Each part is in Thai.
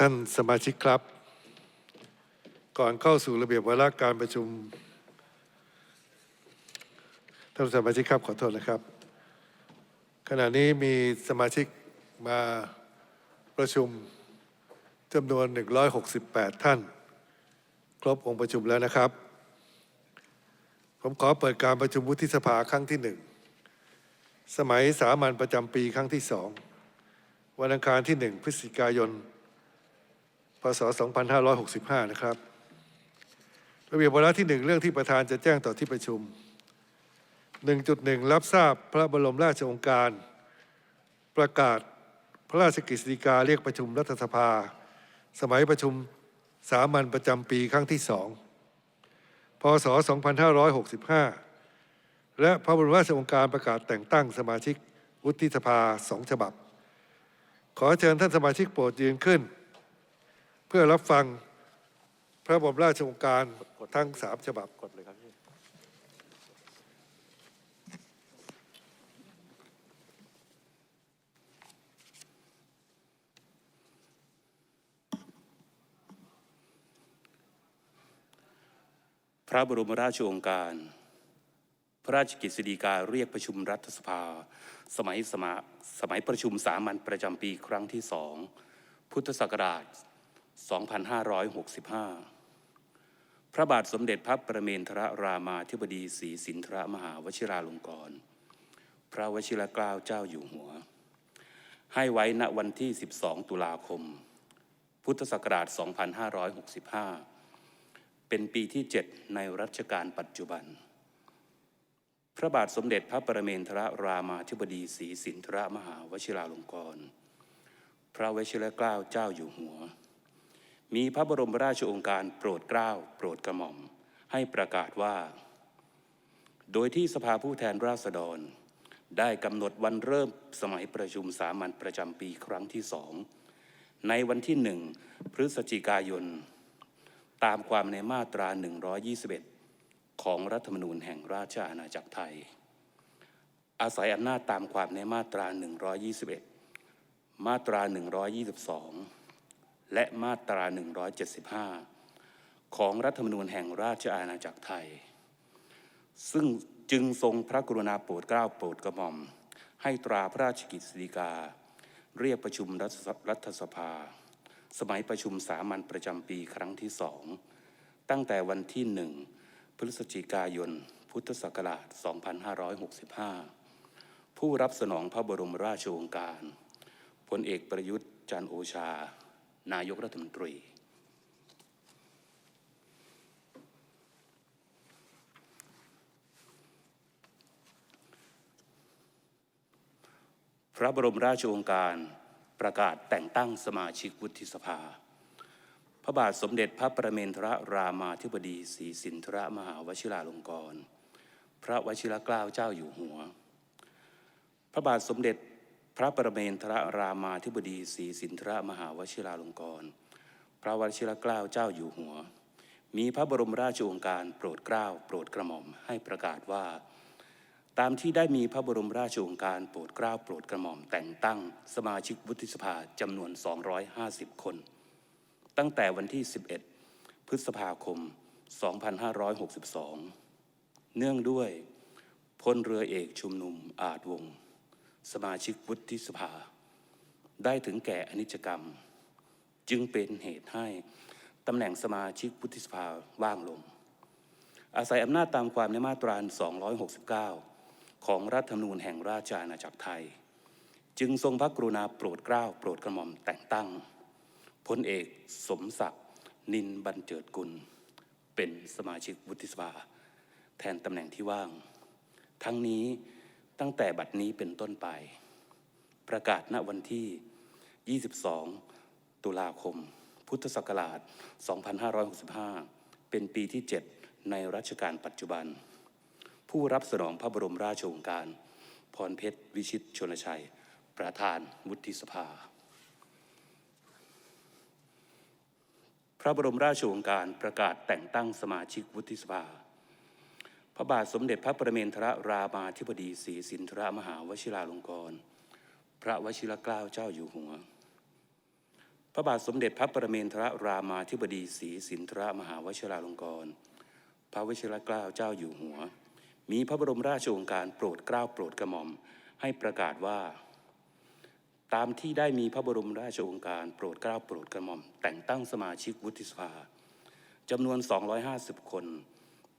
ท่านสมาชิกครับ ก่อนเข้าสู่ระเบียบวาระการประชุม ท่านสมาชิกครับขอโทษนะครับ ขณะนี้มีสมาชิกมาประชุมจำนวน 168 ท่าน ครบองค์ประชุมแล้วนะครับ ผมขอเปิดการประชุมวุฒิสภาครั้งที่หนึ่งสมัยสามัญประจำปีครั้งที่สองวันอังคารที่หนึ่งพฤศจิกายน พศ 2565 นะครับระเบียบวาระที่หนึ่งเรื่องที่ประธานจะแจ้งต่อที่ประชุม 1.1 รับทราบพระบรมราชโองการ ประกาศพระราชกฤษฎีกาเรียกประชุมรัฐสภา สมัยประชุมสามัญประจำปีครั้งที่สองพศ 2565 และพระบรมราชโองการประกาศแต่งตั้งสมาชิกวุฒิสภาสองฉบับ ขอเชิญท่านสมาชิกโปรดยืนขึ้น เพื่อรับฟังพระบรมราชโองการทั้งสามฉบับกดเลยครับพระบรมราชโองการ พระราชกิจสฎีกาเรียกประชุมรัฐสภา สมัยสมาสมัยประชุมสามัญประจำปีครั้งที่สอง พุทธศักราช 2565 พระบาทสมเด็จพระประเมนทรรามาธิบดีศรีสินทรมหาวชิราลงกรณ์พระวชิรเกล้าเจ้าอยู่หัว ให้ไว้ณวันที่ 12 ตุลาคม พุทธศักราช 2565 เป็นปีที่ 7 ในรัชกาลปัจจุบัน พระบาทสมเด็จพระประเมนทรรามาธิบดีศรีสินทรมหาวชิราลงกรณ์พระวชิรเกล้าเจ้าอยู่หัว มีพระบรมราชโองการโปรดเกล้าโปรดกระหม่อม ให้ประกาศว่า โดยที่สภาผู้แทนราษฎร ได้กำหนดวันเริ่มสมัยประชุมสามัญประจำปีครั้งที่สองในวันที่หนึ่งพฤศจิกายน ตามความในมาตรา 121 ของรัฐธรรมนูญแห่งราชอาณาจักรไทย อาศัยอำนาจตามความในมาตรา 121 มาตรา 122 และมาตรา 175 ของรัฐธรรมนูญแห่งราชอาณาจักรไทย ซึ่งจึงทรงพระกรุณาโปรดเกล้าโปรดกระหม่อม ให้ตราพระราชกิจสีกา เรียกประชุมรัฐสรัฐสภา สมัยประชุมสามัญประจำปีครั้งที่สอง ตั้งแต่วันที่หนึ่งพฤศจิกายน พุทธศักราช 2565 ผู้รับสนองพระบรมราชโองการพลเอกประยุทธ์จันโอชา นายกรัฐมนตรี พระบรมราชโองการประกาศแต่งตั้งสมาชิกวุฒิสภา พระบาทสมเด็จพระประเมนทรรามาธิบดีศรีสินทรมหาวชิราลงกรณพระวชิรเกล้าเจ้าอยู่หัว พระบาทสมเด็จ พระประเมนทรรามาธิบดีศรีสินทรมหาวชิราลงกรณ์พระวชิรเกล้าเจ้าอยู่หัว มีพระบรมราชโองการโปรดเกล้าโปรดกระหม่อมให้ประกาศว่า ตามที่ได้มีพระบรมราชโองการโปรดเกล้าโปรดกระหม่อมแต่งตั้งสมาชิกวุฒิสภาจำนวน 250 คน ตั้งแต่วันที่ 11 พฤษภาคม 2562 เนื่องด้วยพลเรือเอกชุมนุมอาจวงศ์ สมาชิกวุฒิสภา ได้ถึงแก่อนิจกรรม จึงเป็นเหตุให้ตำแหน่งสมาชิกวุฒิสภาว่างลง อาศัยอำนาจตามความในมาตรา 269 ของรัฐธรรมนูญแห่งราชอาณาจักรไทย จึงทรงพระกรุณาโปรดเกล้าโปรดกระหม่อมแต่งตั้งพลเอกสมศักดิ์นินบันเจิดกุล เป็นสมาชิกวุฒิสภา แทนตำแหน่งที่ว่าง ทั้งนี้ ตั้งแต่บัดนี้เป็นต้นไป ประกาศณวันที่ 22 ตุลาคม พุทธศักราช 2565 เป็นปีที่ 7 ในรัชกาลปัจจุบัน ผู้รับสนองพระบรมราชโองการ พรเพชร วิชิตชนชัย ประธานวุฒิสภา พระบรมราชโองการประกาศแต่งตั้งสมาชิกวุฒิสภา พระบาทสมเด็จพระประเมนทรรามาธิบดีศรีสินทรมหาวชิราลงกรณ์พระวชิรเกล้าเจ้าอยู่หัว พระบาทสมเด็จพระประเมนทรรามาธิบดีศรีสินทรมหาวชิราลงกรณ์พระวชิรเกล้าเจ้าอยู่หัว มีพระบรมราชโองการโปรดเกล้าโปรดกระหม่อมให้ประกาศว่า ตามที่ได้มีพระบรมราชโองการโปรดเกล้าโปรดกระหม่อม แต่งตั้งสมาชิกวุฒิสภาจำนวน 250 คน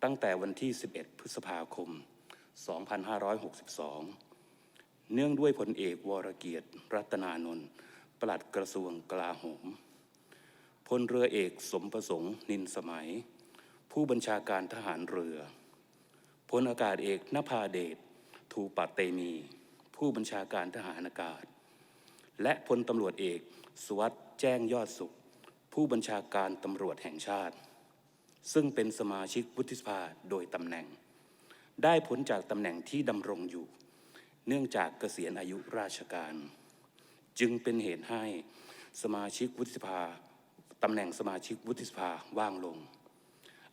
ตั้งแต่วันที่ 11 พฤษภาคม 2562 เนื่องด้วยพลเอกวรเกียรติรัตนานนท์ปลัดกระทรวงกลาโหม พลเรือเอกสมประสงค์นินสมัย ผู้บัญชาการทหารเรือ พลอากาศเอกนภาเดชทูปัตเตมี ผู้บัญชาการทหารอากาศ และพลตำรวจเอก สวัสด์แจ้งยอดสุข ผู้บัญชาการตำรวจแห่งชาติ ซึ่งเป็นสมาชิกวุฒิสภาโดยตำแหน่ง ได้พ้นจากตำแหน่งที่ดำรงอยู่ เนื่องจากเกษียณอายุราชการ จึงเป็นเหตุให้สมาชิกวุฒิสภาตำแหน่งสมาชิกวุฒิสภาว่างลง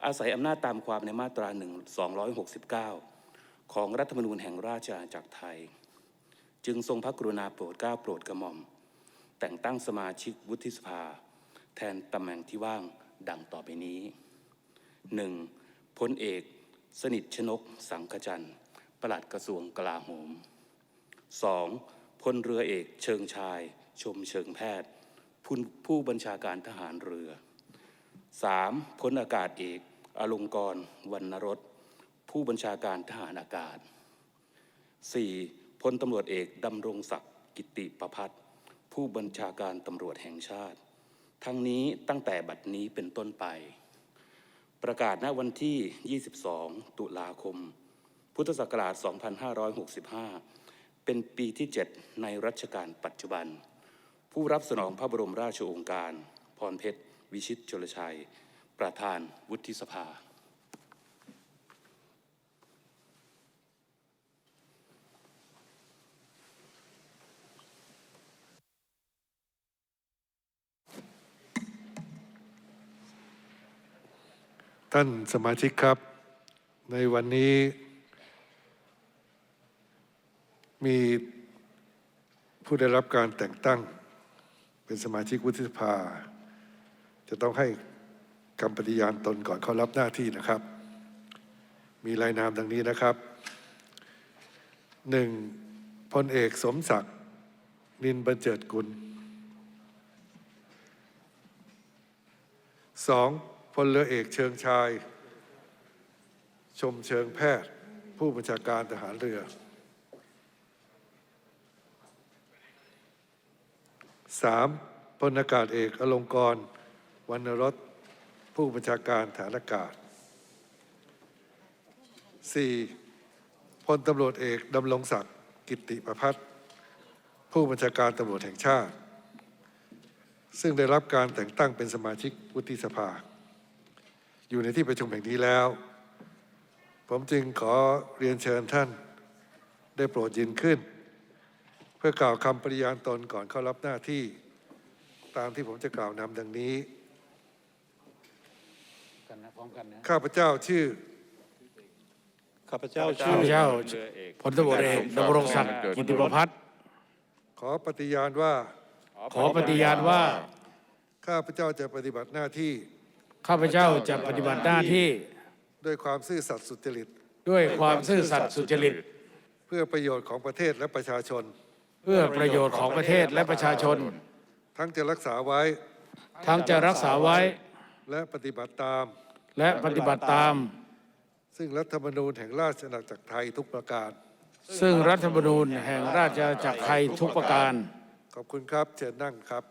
อาศัยอำนาจตามความในมาตรา 1 269 ของรัฐธรรมนูญแห่งราชอาณาจักรไทย จึงทรงพระกรุณาโปรดเกล้าโปรดกระหม่อม แต่งตั้งสมาชิกวุฒิสภา แทนตำแหน่งที่ว่างดังต่อไปนี้ 1. พลเอก สนิทชนกสังขจันทร์ปลัดกระทรวงกลาโหม 2. พลเรือเอกเชิงชาย ชมเชิงแพทย์ ผู้ผู้บัญชาการทหารเรือ 3. พลอากาศเอก อลงกรณ์วรรณรสผู้บัญชาการทหารอากาศ 4. พลตำรวจเอกดำรงศักดิ์กิติประพัฒผู้บัญชาการตำรวจแห่งชาติ ทั้งนี้ตั้งแต่บัดนี้เป็นต้นไป ประกาศณวันที่ 22 ตุลาคม พุทธศักราช 2565 เป็นปีที่ 7 ในรัชกาลปัจจุบัน ผู้รับสนองพระบรมราชโองการ พรเพชร วิชิตชลชัย ประธานวุฒิสภา ท่านสมาชิกครับ ในวันนี้ มีผู้ได้รับการแต่งตั้ง เป็นสมาชิกวุฒิสภา จะต้องให้คำปฏิญาณตนก่อนเข้ารับหน้าที่นะครับ มีรายนามดังนี้นะครับหนึ่งพลเอกสมศักดิ์นินบันเจิดกุลสอง พลเรือเอกเชิงชาย ชมเชิงแพทย์ ผู้บัญชาการทหารเรือสามพลอากาศเอกอลงกรวรรณรสผู้บัญชาการฐานอากาศสี่พลตำรวจเอกดำรงศักดิ์กิติประพัฒน์ผู้บัญชาการตำรวจแห่งชาติ ซึ่งได้รับการแต่งตั้งเป็นสมาชิกวุฒิสภา อยู่ในที่ประชุมแห่งนี้แล้ว ผมจึงขอเรียนเชิญท่านได้โปรดยืนขึ้น เพื่อกล่าวคำปฏิญาณตนก่อนเข้ารับหน้าที่ตามที่ผมจะกล่าวนำดังนี้กันนะพร้อมกันนะข้าพเจ้าชื่อข้าพเจ้าข้าพเจ้าพลตำรวจเอกดำรงศักดิ์กิติประพัฒน์ขอปฏิญาณว่า ขอปฏิญาณว่า ข้าพเจ้าจะปฏิบัติหน้าที่ ข้าพเจ้าจะปฏิบัติหน้าที่ด้วยความซื่อสัตย์สุจริต ด้วยความซื่อสัตย์สุจริต เพื่อประโยชน์ของประเทศและประชาชน เพื่อประโยชน์ของประเทศและประชาชน ทั้งจะรักษาไว้ ทั้งจะรักษาไว้ และปฏิบัติตาม และปฏิบัติตาม ซึ่งรัฐธรรมนูญแห่งราชอาณาจักรไทยทุกประการ ซึ่งรัฐธรรมนูญแห่งราชอาณาจักรไทยทุกประการ ขอบคุณครับ เชิญนั่งครับ